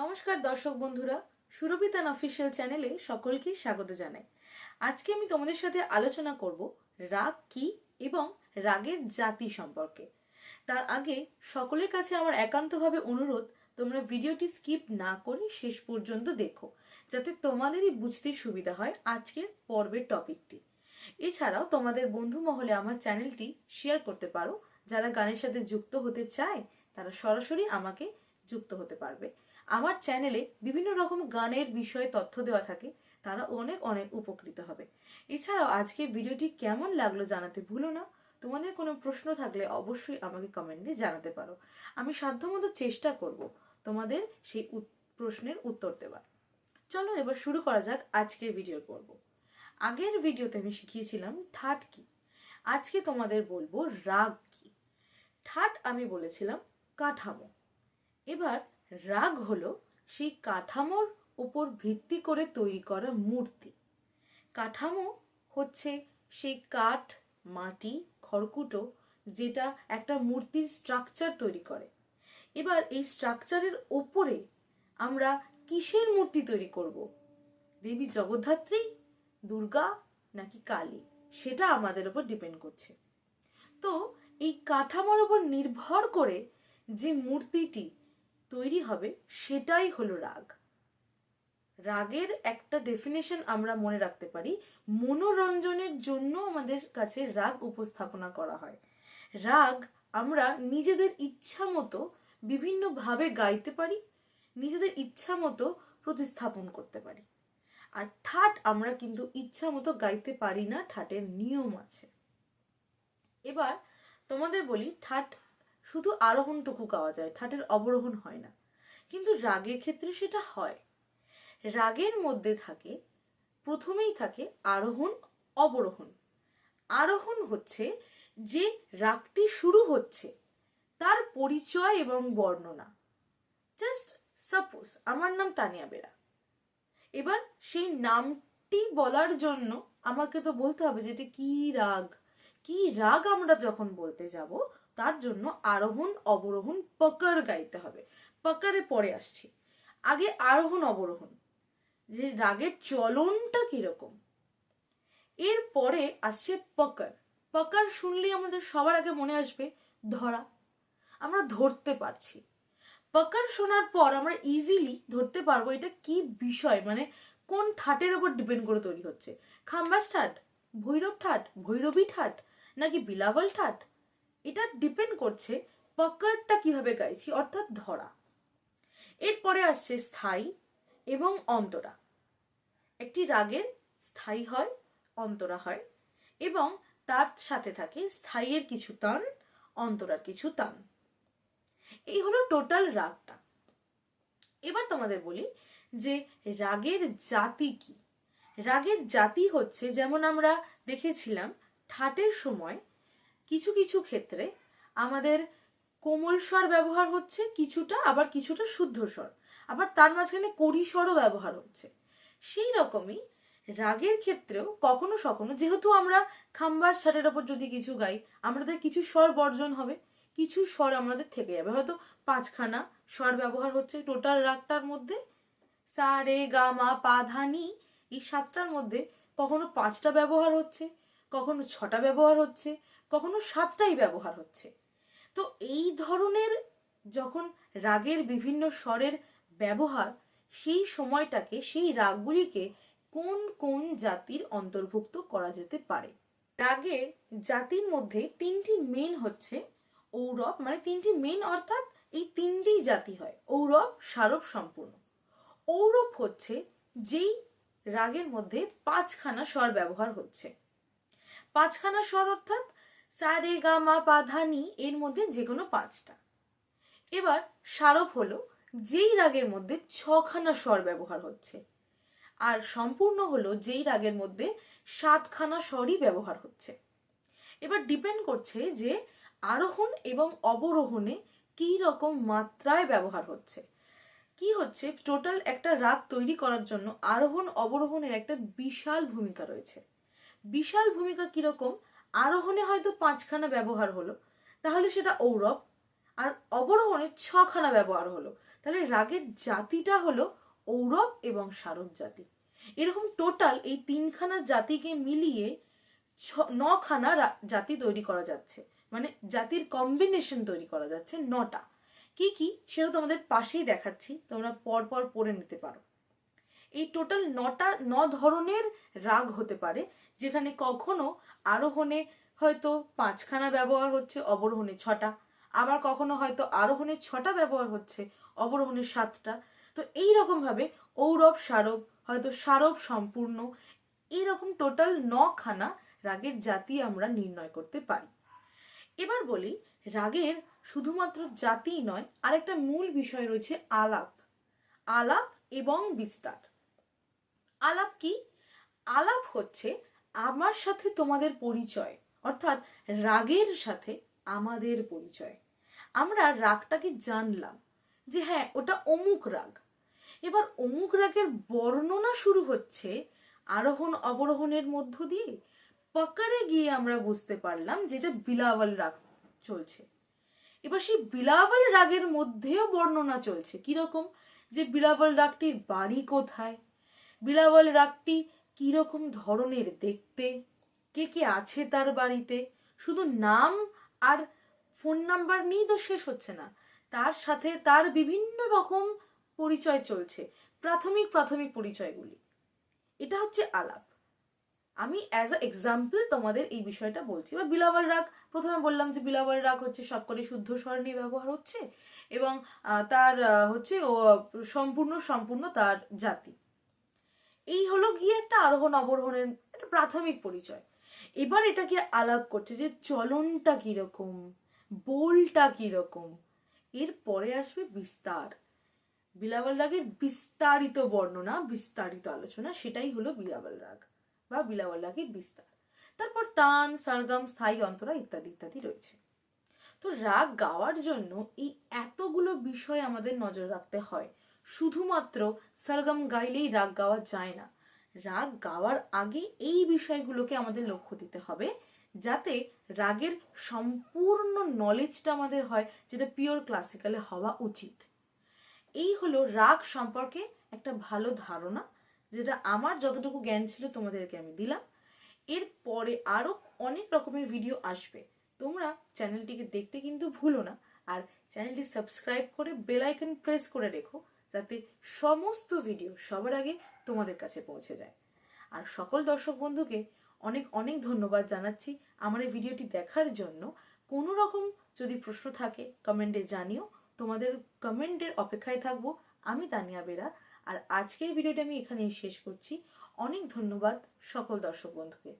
নমস্কার দর্শক বন্ধুরা, সুরভিতান অফিসিয়াল চ্যানেলে সকলকে স্বাগত জানাই। আজকে আমি তোমাদের সাথে আলোচনা করব রাগ কি এবং রাগের জাতি সম্পর্কে। তার আগে সকলের কাছে আমার একান্তভাবে অনুরোধ, তোমরা ভিডিওটি স্কিপ না করে শেষ পর্যন্ত দেখো, যাতে তোমাদেরই বুঝতে সুবিধা হয় আজকের পর্বের টপিকটি এছাড়াও তোমাদের বন্ধু মহলে আমার চ্যানেলটি শেয়ার করতে পারো, যারা গানের সাথে যুক্ত হতে চায়, তারা সরাসরি আমাকে যুক্ত হতে পারবে। আমার চ্যানেলে বিভিন্ন রকম গানের বিষয়ে তথ্য দেওয়া থাকে, তারা অনেক অনেক উপকৃত হবে। এছাড়াও আজকে ভিডিওটি কেমন লাগল জানাতে ভুলো না। তোমাদের কোনো প্রশ্ন থাকলে অবশ্যই আমাকে কমেন্টে জানাতে পারো। আমি সাধ্যমতো চেষ্টা করব তোমাদের সেই প্রশ্নের উত্তর দেওয়ার চলো এবার শুরু করা যাক আজকের ভিডিও পর্ব। আগের ভিডিওতে আমি শিখিয়েছিলাম ঠাট কি। আজকে তোমাদের বলব রাগ কি। ঠাট আমি বলেছিলাম কাঠামো। এবার রাগ হলো সেই কাঠামোর উপর ভিত্তি করে তৈরি করা মূর্তি। কাঠামো হচ্ছে সেই কাঠ, মাটি, খড়কুটো যেটা একটা মূর্তির স্ট্রাকচার তৈরি করে। এবার এই স্ট্রাকচারের ওপরে আমরা কিসের মূর্তি তৈরি করব? দেবী জগদ্ধাত্রী, দুর্গা নাকি কালী? সেটা আমাদের উপর ডিপেন্ড করছে। তো এই কাঠামোর উপর নির্ভর করে যে মূর্তিটি তৈরি হবে সেটাই হলো রাগ। রাগের একটা ডেফিনেশন আমরা মনে রাখতে পারি, মনোরঞ্জনের জন্য আমাদের কাছে রাগ উপস্থাপনা করা হয়। রাগ আমরা নিজেদের ইচ্ছা মতো বিভিন্নভাবে গাইতে পারি, নিজেদের ইচ্ছা মতো প্রতিস্থাপন করতে পারি। আর ঠাট আমরা কিন্তু ইচ্ছা মতো গাইতে পারি না, ঠাটের নিয়ম আছে। এবার তোমাদের বলি, ঠাট শুধু আরোহণটুকু গাওয়া যায়, ঠাটের অবরোহণ হয় না। কিন্তু রাগের ক্ষেত্রে সেটা হয়। রাগের মধ্যে থাকে, প্রথমেই থাকে আরোহণ, অবরোহণ। আরোহণ হচ্ছে যে রাগটি শুরু হচ্ছে, তার পরিচয় এবং বর্ণনা। জাস্ট সাপোজ, আমার নাম তানিয়া বেরা। এবার সেই নামটি বলার জন্য আমাকে তো বলতে হবে যে এটা কি রাগ? কি রাগ আমরা যখন বলতে যাব তার জন্য আরোহণ, অবরোহণ, পকার গাইতে হবে। পকারে পরে আসছি। আগে আরোহণ, অবরোহণ। যে রাগের চলনটা কীরকম? এরপরে আসছে পকার। পকার শুনলে আমাদের সবার আগে মনে আসবে, ধরা। আমরা ধরতে পারছি। পকার শোনার পর আমরা ইজিলি ধরতে পারব এটা কি বিষয়? মানে কোন ঠাটের উপর ডিপেন্ড করে তৈরি হচ্ছে? খাম্বাস ঠাট, ভৈরব ঠাট, ভৈরবী ঠাট, নাকি বিলাবল ঠাট? এটা ডিপেন্ড করছে পকারটা কীভাবে গাইছি, অর্থাৎ ধরা। এরপরে আসছে স্থায়ী এবং অন্তরা। একটি রাগের স্থায়ী হয়, অন্তরা হয়, এবং তার সাথে থাকে স্থায়ীর কিছু তান অন্তরার কিছু তান এই হলো টোটাল রাগটা। এবার তোমাদের বলি যে রাগের জাতি কি? রাগের জাতি হচ্ছে, যেমন আমরা দেখেছিলাম, ঠাটের সময় কিছু কিছু ক্ষেত্রে আমাদের কোমল স্বর ব্যবহার হচ্ছে, কিছুটা আবার কিছুটা শুদ্ধ স্বর। আবার তার মাঝখানে কড়ি স্বরও ব্যবহার হচ্ছে। সেই রকমই রাগের ক্ষেত্রেও কখনো সখনো যেহেতু আমরা খাম্বাস ছাটের ওপর যদি কিছু গাই, আমাদের কিছু স্বর বর্জন হবে, কিছু স্বর আমাদের থেকে যাবে। হয়তো পাঁচখানা স্বর ব্যবহার হচ্ছে টোটাল রাগটার মধ্যে। সা, রে, গা, মা, পা, ধা, নি এই সাতটার মধ্যে কখনো পাঁচটা ব্যবহার হচ্ছে, কখনো ছটা ব্যবহার হচ্ছে কখনো সাতটাই ব্যবহার হচ্ছে। তো এই ধরনের যখন রাগের বিভিন্ন স্বরের ব্যবহার, সেই সময়টাকে, সেই রাগগুলিকে কোন কোন জাতির অন্তর্ভুক্ত করা যেতে পারে? রাগের জাতির মধ্যে তিনটি মেন হচ্ছে ঔরব মানে তিনটি মেন অর্থাৎ এই তিনটি জাতি হয়, ঔরব, সারব, সম্পূর্ণ। ঔরব হচ্ছে যেই রাগের মধ্যে পাঁচখানা স্বর ব্যবহার হচ্ছে। পাঁচখানা স্বর অর্থাৎ সা রে গা মা পা নি, এর মধ্যে যে কোনো পাঁচটা। এবার সারব হলো, যেই রাগের মধ্যে ছখানা স্বর ব্যবহার হচ্ছে। আর সম্পূর্ণ হলো যেই রাগের মধ্যে সাতখানা স্বরই ব্যবহার হচ্ছে। এবার ডিপেন্ড করছে যে আরোহণ এবং অবরোহণে কি রকম মাত্রায় ব্যবহার হচ্ছে। কি হচ্ছে? টোটাল একটা রাগ তৈরি করার জন্য আরোহণ অবরোহণের একটা বিশাল ভূমিকা রয়েছে। বিশাল ভূমিকা কীরকম? আরোহণে হয়তো পাঁচখানা ব্যবহার হলো। তাহলে সেটা ঔরব, আর অবরোহণে ছখানা ব্যবহার হলো। তাহলে রাগের জাতিটা হলো ঔরব এবং সারব জাতি। এরকম টোটাল এই তিনখানা জাতিকে মিলিয়ে নখানা জাতি তৈরি করা যাচ্ছে। মানে জাতির কম্বিনেশন তৈরি করা যাচ্ছে নটা। কি কি? সেটা তোমাদের পাশেই দেখাচ্ছি। তোমরা পর পর পড়ে নিতে পারো। এই টোটাল নটা, ন ধরনের রাগ হতে পারে, যেখানে কখনো আরোহণে হয়তো পাঁচখানা ব্যবহার হচ্ছে, অবরোহণে ছটা। আবার কখনো হয়তো আরোহণে ছটা ব্যবহার হচ্ছে, অবরোহণে সাতটা। তো এই ভাবে ঔরব, সারব, হয়তো সারব সম্পূর্ণ এইরকম টোটাল নখানা রাগের জাতি আমরা নির্ণয় করতে পারি। এবার বলি, রাগের শুধুমাত্র জাতিই নয়, আরেকটা মূল বিষয় রয়েছে আলাপ। আলাপ এবং বিস্তার। আলাপ কি? আলাপ হচ্ছে আমার সাথে তোমাদের পরিচয়, অর্থাৎ রাগের সাথে আমাদের পরিচয়। আমরা রাগটাকে জানলাম যে হ্যাঁ ওটা অমুক রাগ। এবার অমুক রাগের বর্ণনা শুরু হচ্ছে আরোহণ অবরোহণের মধ্য দিয়ে। পাকারে গিয়ে আমরা বুঝতে পারলাম যেটা বিলাওয়াল রাগ চলছে। এবার সেই বিলাওয়াল রাগের মধ্যেও বর্ণনা চলছে। কীরকম? যে বিলাওয়াল রাগটির বাড়ি কোথায়? বিলাওয়াল রাগটি কীরকম ধরনের দেখতে? কে কে আছে তার বাড়িতে? শুধু নাম আর ফোন নাম্বার নিয়েই তো শেষ হচ্ছে না। তার সাথে তার বিভিন্ন রকম পরিচয় চলছে। প্রাথমিক প্রাথমিক পরিচয়গুলি। এটা হচ্ছে আলাপ। আমি অ্যাজ আ এক্সাম্পল তোমাদের এই বিষয়টা বলছি। বা বিলাওয়াল রাগ, প্রথমে বললাম যে বিলাওয়াল রাগ হচ্ছে সবকটি শুদ্ধ স্বর নিয়ে ব্যবহার হচ্ছে এবং তার হচ্ছে ও সম্পূর্ণ সম্পূর্ণ তার জাতি। এই হলো গিয়ে একটা আরোহণ অবরোহণের একটা প্রাথমিক পরিচয়। এবার এটাকে আলাপ করছে যে চলনটা কীরকম, বোলটা কীরকম, এর পরে আসবে বিস্তার। বিলাবল রাগের বিস্তারিত বর্ণনা, বিস্তারিত আলোচনা, সেটাই হলো বিলাবল রাগ বা বিলাবল রাগের বিস্তার। তারপর তান, সরগম, স্থায়ী অন্তরা ইত্যাদি ইত্যাদি রয়েছে। তো রাগ গাওয়ার জন্য এই এতগুলো বিষয় আমাদের নজর রাখতে হয়। শুধুমাত্র সরগম গাইলেই রাগ গাওয়া যায় না। রাগ গাওয়ার আগে এই বিষয়গুলোকে আমাদের লক্ষ্য দিতে হবে, যাতে রাগের সম্পূর্ণ নলেজটা আমাদের হয়, যেটা পিওর ক্লাসিক্যালে হওয়া উচিত। এই হলো রাগ সম্পর্কে একটা ভালো ধারণা, যেটা আমার যতটুকু জ্ঞান ছিল তোমাদেরকে আমি দিলাম। এরপরে আরও অনেক রকমের ভিডিও আসবে। তোমরা চ্যানেলটিকে দেখতে কিন্তু ভুলো না। আর চ্যানেলটি সাবস্ক্রাইব করে বেল আইকন প্রেস করে রেখো। যাতে সমস্ত ভিডিও সবার আগে তোমাদের কাছে পৌঁছে যায়। আর সকল দর্শক বন্ধুকে অনেক অনেক ধন্যবাদ জানাচ্ছি আমার এই ভিডিওটি দেখার জন্য। কোনো রকম যদি প্রশ্ন থাকে কমেন্টে জানিও। তোমাদের কমেন্টের অপেক্ষায় থাকব আমি তানিয়া বেরা। আর আজকের ভিডিওটা আমি এখানেই শেষ করছি। অনেক ধন্যবাদ সকল দর্শক বন্ধুকে।